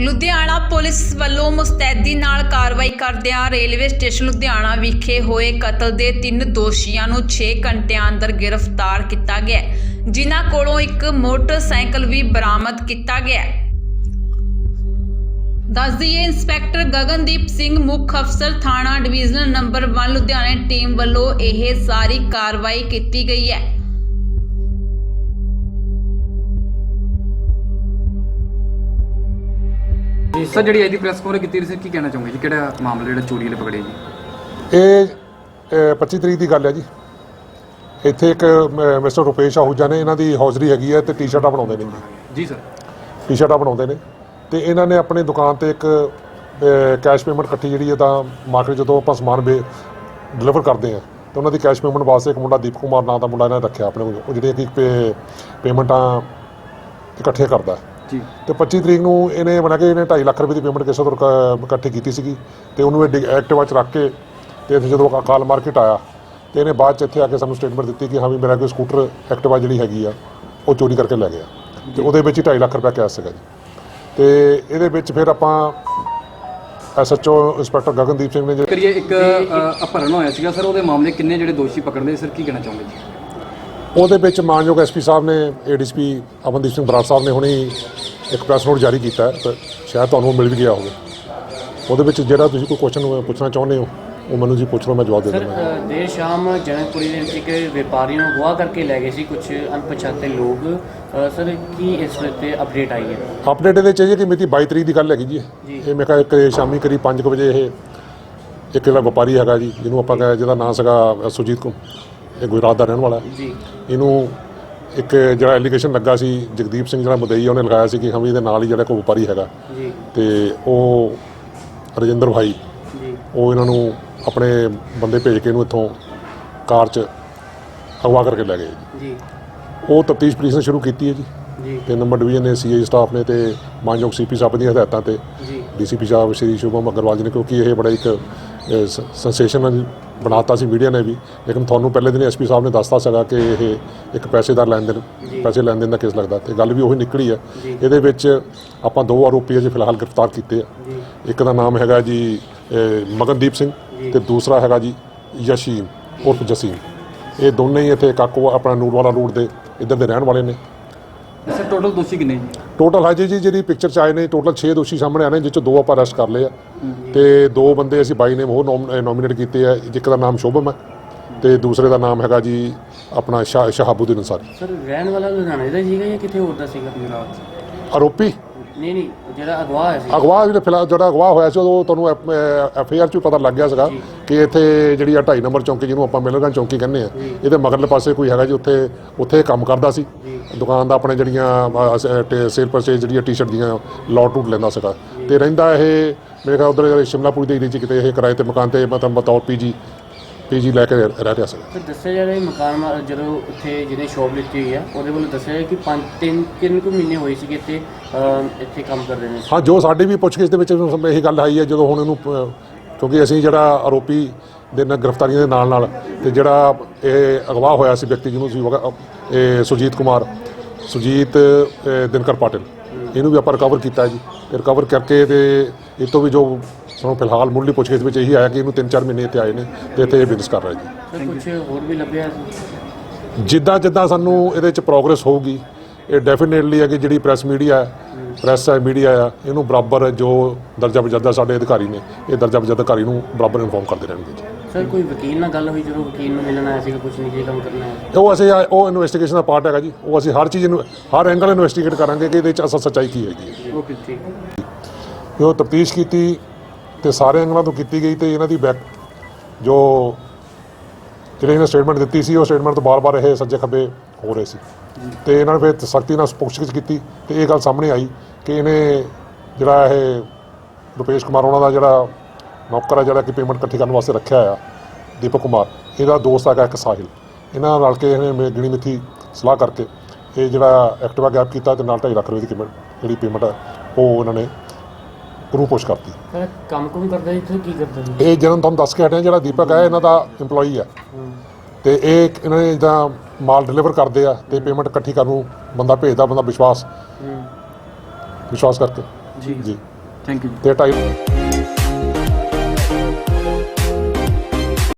Ludhiana police ਵੱਲੋਂ ਮੁਸਤੈਦੀ ਨਾਲ ਕਾਰਵਾਈ ਕਰਦਿਆਂ ਰੇਲਵੇ ਸਟੇਸ਼ਨ ਲੁਧਿਆਣਾ ਵਿਖੇ ਹੋਏ ਕਤਲ ਦੇ ਤਿੰਨ ਦੋਸ਼ੀਆਂ ਨੂੰ 6 ਘੰਟਿਆਂ ਅੰਦਰ ਗ੍ਰਿਫਤਾਰ ਕੀਤਾ ਗਿਆ ਜਿਨ੍ਹਾਂ ਕੋਲੋਂ ਇੱਕ ਮੋਟਰਸਾਈਕਲ ਵੀ ਬਰਾਮਦ ਕੀਤਾ ਗਿਆ ਹੈ। ਦੱਸ ਦਈਏ, ਇੰਸਪੈਕਟਰ ਗਗਨਦੀਪ ਸਿੰਘ, ਮੁੱਖ ਅਫਸਰ ਥਾਣਾ ਡਿਵੀਜ਼ਨ ਨੰਬਰ 1 ਲੁਧਿਆਣਾ ਟੀਮ ਵੱਲੋਂ ਇਹ ਸਾਰੀ ਕਾਰਵਾਈ ਕੀਤੀ ਗਈ ਹੈ ਜੀ ਸਰ ਜਿਹੜੀ ਅੱਜ ਦੀ ਪ੍ਰੈਸ ਕਾਨਫਰੰਸ ਕੀਤੀ ਤੁਸੀਂ ਕੀ ਕਹਿਣਾ ਚਾਹੋਗੇ ਜੀ? ਕਿਹੜਾ ਮਾਮਲਾ ਜਿਹੜਾ ਚੋਰੀ ਵਾਲੇ ਪਕੜੇ ਜੀ? ਇਹ ਅ, 25 ਤਰੀਕ ਦੀ ਗੱਲ ਹੈ ਜੀ। ਇੱਥੇ ਇੱਕ ਮਿਸਟਰ ਰੁਪੇਸ਼ ਆਹੂਜਾ ਨੇ ਇਹਨਾਂ ਦੀ ਹੌਜ਼ਰੀ ਹੈਗੀ ਹੈ ਤੇ ਟੀ-ਸ਼ਰਟਾਂ ਬਣਾਉਂਦੇ ਨੇ ਜੀ। ਜੀ ਸਰ। ਟੀ-ਸ਼ਰਟਾਂ ਬਣਾਉਂਦੇ ਨੇ ਤੇ ਇਹਨਾਂ ਨੇ ਆਪਣੀ ਦੁਕਾਨ ਤੇ ਇੱਕ ਕੈਸ਼ ਪੇਮੈਂਟ ਇਕੱਠੀ ਜਿਹੜੀ ਹੈ ਤਾਂ ਮਾਰਕੀਟ ਜਦੋਂ ਆਪਾਂ ਸਮਾਨ ਵੇ ਡਿਲੀਵਰ ਕਰਦੇ ਆ ਤੇ ਉਹਨਾਂ ਦੀ ਕੈਸ਼ ਪੇਮੈਂਟ ਵਾਸਤੇ ਇੱਕ ਮੁੰਡਾ ਦੀਪ ਕੁਮਾਰ ਨਾਂ ਦਾ ਮੁੰਡਾ ਇਹਨਾਂ ਨੇ ਰੱਖਿਆ ਆਪਣੇ ਕੋਲ, ਉਹ ਜਿਹੜੇ ਕਿ ਪੇਮੈਂਟਾਂ ਇਕੱਠੇ ਕਰਦਾ ਜੀ। ਤੇ 25 ਤਰੀਕ ਨੂੰ ਇਹਨੇ ਬਣਾ ਕੇ ਇਹਨੇ 2.5 ਲੱਖ ਰੁਪਏ ਦੀ ਪੇਮੈਂਟ ਕਿਸੇ ਤੋਂ ਇਕੱਠੀ ਕੀਤੀ ਸੀਗੀ ਤੇ ਉਹਨੂੰ ਇਹ ਐਕਟਿਵਾ 'ਚ ਰੱਖ ਕੇ ਤੇ ਇੱਥੇ ਜਦੋਂ ਕਾਲ ਮਾਰਕੀਟ ਆਇਆ ਤੇ ਇਹਨੇ ਬਾਅਦ 'ਚ ਇੱਥੇ ਆ ਕੇ ਸਾਨੂੰ ਸਟੇਟਮੈਂਟ ਦਿੱਤੀ ਕਿ ਹਾਂ ਵੀ ਮੇਰਾ ਕੋਈ ਸਕੂਟਰ ਐਕਟਿਵਾ ਜਿਹੜੀ ਹੈਗੀ ਆ ਉਹ ਚੋਰੀ ਕਰਕੇ ਲੈ ਗਿਆ। ਤੇ ਉਹਦੇ ਵਿੱਚ ਹੀ 2.5 ਲੱਖ ਰੁਪਏ ਕੈਸ਼ ਸੀਗਾ ਜੀ। ਤੇ ਇਹਦੇ ਵਿੱਚ ਫਿਰ ਆਪਾਂ ਐਸਐਚਓ ਇੰਸਪੈਕਟਰ ਗਗਨਦੀਪ ਸਿੰਘ ਨੇ ਜਿਹੜੇ ਕਰੀਏ ਇੱਕ ਅ, ਅਪਹਰਨ ਹੋਇਆ ਸੀਗਾ। ਸਰ ਉਹਦੇ ਮਾਮਲੇ ਕਿੰਨੇ ਜਿਹੜੇ ਦੋਸ਼ੀ ਪਕੜਦੇ? ਸਰ ਕੀ ਕਹਿਣਾ ਚਾਹੋਗੇ ਜੀ? ਉਹਦੇ ਵਿੱਚ ਮਾਨਯੋਗ ਐਸਪੀ ਸਾਹਿਬ ਨੇ ਏਡੀਸੀਪੀ ਅਮਨਦੀਪ ਸਿੰਘ ਬਰਾੜ ਸਾਹਿਬ ਨੇ ਹੁਣੇ ਇੱਕ ਪ੍ਰੈਸ ਨੋਟ ਜਾਰੀ ਕੀਤਾ ਹੈ ਤੇ ਸ਼ਾਇਦ ਤੁਹਾਨੂੰ ਮਿਲ ਵੀ ਗਿਆ ਹੋਵੇ। ਉਹਦੇ ਵਿੱਚ ਜਿਹੜਾ ਤੁਸੀਂ ਕੋਈ ਕੁਐਸਚਨ ਪੁੱਛਣਾ ਚਾਹੁੰਦੇ ਹੋ ਉਹ ਮੈਨੂੰ ਜੀ ਪੁੱਛ ਲਓ ਮੈਂ ਜਵਾਬ ਦੇ ਅ, ਦੇਰ ਸ਼ਾਮ ਜਨਕਪੁਰੀ ਦੇ ਵਿੱਚ ਇੱਕ ਵਪਾਰੀ ਨੂੰ ਅਗਵਾ ਕਰਕੇ ਲੈ ਗਏ ਸੀ ਕੁਝ ਅਣਪਛਾਤੇ ਲੋਕ। ਸਰ ਕੀ ਇਸ ਤੇ ਅਪਡੇਟ ਆਈ ਹੈ? ਅਪਡੇਟ ਇਹਦੇ ਚ ਇਹ ਹੈ ਕਿ ਮਿਤੀ 22 ਤਰੀਕ ਦੀ ਗੱਲ ਹੈਗੀ ਜੀ। ਇਹ ਮੈਂ ਕਿਹਾ ਇੱਕ ਸ਼ਾਮੀ ਕਰੀਬ 5 ਵਜੇ ਇਹ ਇੱਕ ਜਿਹੜਾ ਵਪਾਰੀ ਹੈਗਾ ਜੀ ਜਿਹਨੂੰ ਆਪਾਂ ਕਹਿੰਦੇ ਜਿਹਦਾ ਨਾਮ ਸੀਗਾ ਅ, ਸੁਰਜੀਤ ਕੁਮ ਇਹ ਗੁਜਰਾਤ ਦਾ ਰਹਿਣ ਵਾਲਾ ਹੈ। ਜੀ। ਇਹਨੂੰ ਇੱਕ ਜਿਹੜਾ ਐਲੀਗੇਸ਼ਨ ਲੱਗਾ ਸੀ ਜਗਦੀਪ ਸਿੰਘ ਜਿਹੜਾ ਮੁਦਈ ਉਹਨੇ ਲਗਾਇਆ ਸੀ ਕਿ ਹਮੀ ਦੇ ਨਾਲ ਹੀ ਜਿਹੜਾ ਕੋਈ ਵਪਾਰੀ ਹੈਗਾ। ਜੀ। ਤੇ ਉਹ ਰਜਿੰਦਰ ਭਾਈ ਜੀ। ਉਹ ਇਹਨਾਂ ਨੂੰ ਆਪਣੇ ਬੰਦੇ ਭੇਜ ਕੇ ਇਹਨੂੰ ਇੱਥੋਂ ਕਾਰ 'ਚ ਅਗਵਾ ਕਰਕੇ ਲੈ ਗਏ ਜੀ। ਉਹ ਤਫਤੀਸ਼ ਪੁਲਿਸ ਨੇ ਸ਼ੁਰੂ ਕੀਤੀ ਹੈ ਜੀ। ਜੀ। ਤੇ ਨੰਬਰ ਡਿਵੀਜ਼ਨ ਨੇ ਸੀਆਈ ਸਟਾਫ ਨੇ ਤੇ ਮਾਨਯੋਗ ਸੀਪੀ ਸਾਹਿਬ ਦੀਆਂ ਹਦਾਇਤਾਂ ਤੇ ਜੀ। ਡੀਸੀਪੀ ਸਾਹਿਬ ਸ਼੍ਰੀ ਸ਼ੁਭਮ ਅਗਰਵਾਲ ਜੀ ਨੇ ਕਿਉਂਕਿ ਇਹ ਬੜਾ ਇੱਕ ਸੈਂਸੇਸ਼ਨਲ ਬਣਾਤਾ ਸੀ ਮੀਡੀਆ ਨੇ ਵੀ ਲੇਕਿਨ ਤੁਹਾਨੂੰ ਪਹਿਲੇ ਦਿਨ ਐਸਪੀ ਸਾਹਿਬ ਨੇ ਦੱਸਤਾ ਸੀਗਾ ਕਿ ਇਹ ਇੱਕ ਪੈਸੇ ਦਾ ਲੈਣ ਦੇਣ ਪੈਸੇ ਲੈਣ ਦੇਣ ਦਾ ਕੇਸ ਲੱਗਦਾ ਤੇ ਗੱਲ ਵੀ ਉਹੀ ਨਿਕਲੀ ਹੈ ਇਹਦੇ ਵਿੱਚ ਆਪਾਂ ਦੋ ਆਰੋਪੀ ਅਜੇ ਫਿਲਹਾਲ ਗ੍ਰਿਫਤਾਰ ਕੀਤੇ ਆ। ਇੱਕ ਦਾ ਨਾਮ ਹੈਗਾ ਜੀ ਮਗਨਦੀਪ ਸਿੰਘ ਤੇ ਦੂਸਰਾ ਹੈਗਾ ਜੀ ਯਸ਼ੀਮ ਉਰਫ ਜਸੀਮ। ਇਹ ਦੋਨੇ ਹੀ ਇੱਥੇ ਕਾਕੋ ਆਪਣਾ ਨੂਰਵਾਲਾ ਰੋਡ ਦੇ ਇੱਧਰ ਦੇ ਰਹਿਣ ਵਾਲੇ ਨੇ। ਸਰ ਟੋਟਲ ਦੋਸ਼ੀ ਕਿੰਨੇ ਜੀ? ਟੋਟਲ ਹਜੇ ਜੀ ਜਿਹੜੀ ਪਿਕਚਰ ਚ ਆਏ ਨੇ ਟੋਟਲ 6 ਦੋਸ਼ੀ ਸਾਹਮਣੇ ਨੇ ਜਿਸ ਚ ਦੋ ਆਪਾਂ ਅਰੈਸਟ ਕਰ ਲਏ ਆ। ਤੇ ਦੋ ਬੰਦੇ ਅਸੀਂ ਬਾਈ ਨੇਮ ਹੋਰ ਨੋਮੀਨੇਟ ਕੀਤੇ ਆ ਇੱਕ ਦਾ ਨਾਮ ਸ਼ੋਭਮ ਹੈ ਤੇ ਦੂਸਰੇ ਦਾ ਨਾਮ ਹੈਗਾ ਜੀ ਆਪਣਾ ਸ਼ਾਹ ਸ਼ਹਾਬੂਦੀਨ ਅੰਸਾਰੀ ਸਰ ਰਹਿਣ ਵਾਲਾ ਲੁਧਿਆਣੇ ਦਾ ਸੀਗਾ ਜਾਂ ਕਿਤੇ ਹੋਰ ਦਾ ਸੀਗਾ ਗੁਜਰਾਤ ਆਰੋਪੀ? ਨਹੀਂ ਨਹੀਂ ਜਿਹੜਾ ਅਗਵਾ ਹੋਇਆ ਸੀ। ਅਗਵਾ ਜਿਹੜੇ ਫਿਲਹਾਲ ਜਿਹੜਾ ਅਗਵਾ ਹੋਇਆ ਸੀ ਉਦੋਂ ਤੁਹਾਨੂੰ ਐਫ ਆਰ ਚ ਵੀ ਪਤਾ ਲੱਗ ਗਿਆ ਸੀਗਾ ਕਿ ਇੱਥੇ ਜਿਹੜੀ ਆ 2.5 ਨੰਬਰ ਚੌਂਕੀ ਜਿਹਨੂੰ ਆਪਾਂ ਮਿਲਰਗਨ ਚੌਂਕੀ ਕਹਿੰਦੇ ਆ ਇਹਦੇ ਮਗਰਲੇ ਪਾਸੇ ਕੋਈ ਹੈਗਾ ਜੀ ਉੱਥੇ ਉੱਥੇ ਕੰਮ ਕਰਦਾ ਸੀ। ਦੁਕਾਨ ਦਾ ਆਪਣੇ ਜਿਹੜੀਆਂ ਸੇਲ ਪਰਚੇਜ ਜਿਹੜੀਆਂ ਟੀ-ਸ਼ਰਟ ਦੀਆਂ ਲੋਟ ਟੂਟ ਲੈਂਦਾ ਸੀਗਾ। ਤੇ ਰਹਿੰਦਾ ਇਹ ਮੇਰੇ ਖਿਆਲ ਉਧਰ ਸ਼ਿਮਲਾਪੁਰੀ ਦੇ ਏਰੀਏ 'ਚ ਕਿਤੇ ਇਹ ਕਿਰਾਏ ਤੇ ਮਕਾਨ ਤੇ ਮਤਲਬ ਬਤੌਰ ਪੀਜੀ ਪੀਜੀ ਲੈ ਕੇ ਰਹਿ ਰਿਹਾ ਸੀਗਾ ਸਰ ਦੱਸਿਆ ਜਾ ਰਿਹਾ ਇਹ ਮਕਾਨ ਮਾ- ਜਦੋਂ ਉੱਥੇ ਜਿਹਨੇ ਸ਼ੋਪ ਲਿੱਤੀ ਹੋਈ ਆ ਉਹਦੇ ਵੱਲੋਂ ਦੱਸਿਆ ਗਿਆ ਕਿ ਪੰਜ ਤਿੰਨ ਤਿੰਨ ਕੁ ਮਹੀਨੇ ਹੋਏ ਸੀਗੇ ਇੱਥੇ ਇੱਥੇ ਕੰਮ ਕਰਦੇ ਨੇ। ਹਾਂ ਜੋ ਸਾਡੀ ਵੀ ਪੁੱਛਗਿੱਛ ਦੇ ਵਿੱਚ ਇਹੀ ਗੱਲ ਆਈ ਹੈ ਜਦੋਂ ਹੁਣ ਇਹਨੂੰ ਅਹ, ਕਿਉਂਕਿ ਅਸੀਂ ਜਿਹੜਾ ਆਰੋਪੀ ਦੇ ਨਾਲ ਗ੍ਰਿਫਤਾਰੀਆਂ ਦੇ ਨਾਲ ਨਾਲ ਤੇ ਜਿਹੜਾ ਇਹ ਅਗਵਾ ਹੋਇਆ ਸੀ ਵਿਅਕਤੀ ਜਿਹਨੂੰ ਸੀ ਇਹ ਸੁਰਜੀਤ ਕੁਮਾਰ ਸੁਰਜੀਤ ਅਹ, ਦਿਨਕਰ ਪਾਟਿਲ ਇਹਨੂੰ ਵੀ ਆਪਾਂ ਰਿਕਵਰ ਕੀਤਾ ਜੀ। ਰਿਕਵਰ ਕਰਕੇ ਤੇ ਇਹ ਤੋਂ ਵੀ ਜੋ ਸਾਨੂੰ ਫਿਲਹਾਲ ਮੁੱਢਲੀ ਪੁੱਛਗਿੱਛ ਵਿੱਚ ਇਹੀ ਆਇਆ ਕਿ ਇਹਨੂੰ 3-4 ਮਹੀਨੇ ਇੱਥੇ ਆਏ ਨੇ ਤੇ ਇੱਥੇ ਇਹ ਬਿਜ਼ਨਸ ਕਰ ਰਿਹਾ ਜੀ ਕੁਝ ਹੋਰ ਵੀ ਲੱਭਿਆ? ਜਿੱਦਾਂ ਜਿੱਦਾਂ ਸਾਨੂੰ ਇਹਦੇ ਚ ਪ੍ਰੋਗਰੈਸ ਹੋਊਗੀ ਇਹ ਡੈਫੀਨੇਟਲੀ ਹੈ ਕਿ ਜਿਹੜੀ ਪ੍ਰੈਸ ਮੀਡੀਆ ਹੈ ਪ੍ਰੈਸ ਹੈ ਮੀਡੀਆ ਆ ਇਹਨੂੰ ਬਰਾਬਰ ਜੋ ਦਰਜਾ ਬਜਦਾ ਸਾਡੇ ਅਧਿਕਾਰੀ ਨੇ ਇਹ ਦਰਜਾ ਬਜਦਾ ਅਧਿਕਾਰੀ ਨੂੰ ਬਰਾਬਰ ਇਨਫੋਰਮ ਕਰਦੇ ਰਹਿਣਗੇ ਜੀ। ਸਰ ਕੋਈ ਵਕੀਲ ਨਾਲ ਗੱਲ ਹੋਈ ਜਦੋਂ ਵਕੀਲ ਨੂੰ ਮਿਲਣ ਆਇਆ ਸੀਗਾ ਕੁਝ ਨਹੀਂ ਕੀ ਕੰਮ ਕਰਨਾ ਹੈ? ਉਹ ਅਸੀਂ ਉਹ ਇਨਵੈਸਟੀਗੇਸ਼ਨ ਦਾ ਪਾਰਟ ਹੈਗਾ ਜੀ ਉਹ ਅਸੀਂ ਹਰ ਚੀਜ਼ ਨੂੰ ਹਰ ਐਂਗਲ ਇਨਵੈਸਟੀਗੇਟ ਕਰਾਂਗੇ ਕਿ ਇਹਦੇ ਚ ਅਸਲ ਸੱਚਾਈ ਕੀ ਹੈਗੀ ਓਕੇ ਠੀਕ। ਜੋ ਤਫਤੀਸ਼ ਕੀਤੀ ਤੇ ਸਾਰੇ ਐਂਗਲਾਂ ਤੋਂ ਕੀਤੀ ਗਈ ਤੇ ਇਹਨਾਂ ਦੀ ਬੈਕ ਜੋ ਜਿਹੜੇ ਇਹਨੇ ਸਟੇਟਮੈਂਟ ਦਿੱਤੀ ਸੀ, ਉਹ ਸਟੇਟਮੈਂਟ ਤੋਂ ਬਾਰ-ਬਾਰ ਇਹ ਸੱਜੇ ਖੱਬੇ ਹੋ ਰਹੇ ਸੀ। ਤੇ ਇਹਨਾਂ ਨੇ ਫਿਰ ਸਖਤੀ ਨਾਲ ਪੁੱਛਗਿੱਛ ਕੀਤੀ ਤੇ ਇਹ ਗੱਲ ਸਾਹਮਣੇ ਆਈ ਕਿ ਇਹਨੇ ਜਿਹੜਾ ਇਹ ਰੁਪੇਸ਼ ਕੁਮਾਰ ਉਹਨਾਂ ਦਾ ਜਿਹੜਾ ਨੌਕਰ ਆ, ਜਿਹੜਾ ਕਿ ਪੇਮੈਂਟ ਇਕੱਠੀ ਕਰਨ ਵਾਸਤੇ ਰੱਖਿਆ ਆ, ਦੀਪਕ ਕੁਮਾਰ, ਇਹਦਾ ਦੋਸਤ ਹੈਗਾ ਇੱਕ ਸਾਹਿਲ। ਇਹਨਾਂ ਨਾਲ ਰਲ ਕੇ ਇਹਨੇ ਮੇ- ਗਿਣੀ ਮਿੱਥੀ ਸਲਾਹ ਕਰਕੇ ਇਹ ਜਿਹੜਾ ਐਕਟਿਵਾ ਗੈਪ ਕੀਤਾ ਤੇ ਨਾਲ 2.5 ਲੱਖ ਰੁਪਏ ਦੀ ਪੇਮੈਂਟ ਜਿਹੜੀ ਪੇਮੈਂਟ ਹੈ ਉਹ ਉਹਨਾਂ ਨੇ ਉਹਨੂੰ ਪੁਸ਼ ਕਰਤੀ। ਸਰ ਕੰਮ ਕੁਮ ਕਰਦਾ ਇੱਥੇ ਕੀ ਕਰਦਾ ਇਹ ਜਦੋਂ ਤੁਹਾਨੂੰ ਦੱਸ ਕੇ ਹਟਿਆ ਜਿਹੜਾ ਦੀਪਕ ਹੈ ਇਹਨਾਂ ਦਾ EMPLOYEE ਹੈ। ਤੇ ਇਹ ਇਹਨਾਂ ਨੇ ਜਿੱਦਾਂ ਮਾਲ ਡਿਲੀਵਰ ਕਰਦੇ ਆ ਤੇ ਪੇਮੈਂਟ ਇਕੱਠੀ ਕਰਨ ਨੂੰ ਬੰਦਾ ਭੇਜਦਾ ਬੰਦਾ ਵਿਸ਼ਵਾਸ। ਵਿਸ਼ਵਾਸ ਕਰਕੇ। ਜੀ। ਜੀ। ਥੈਂਕ ਯੂ ਤੇ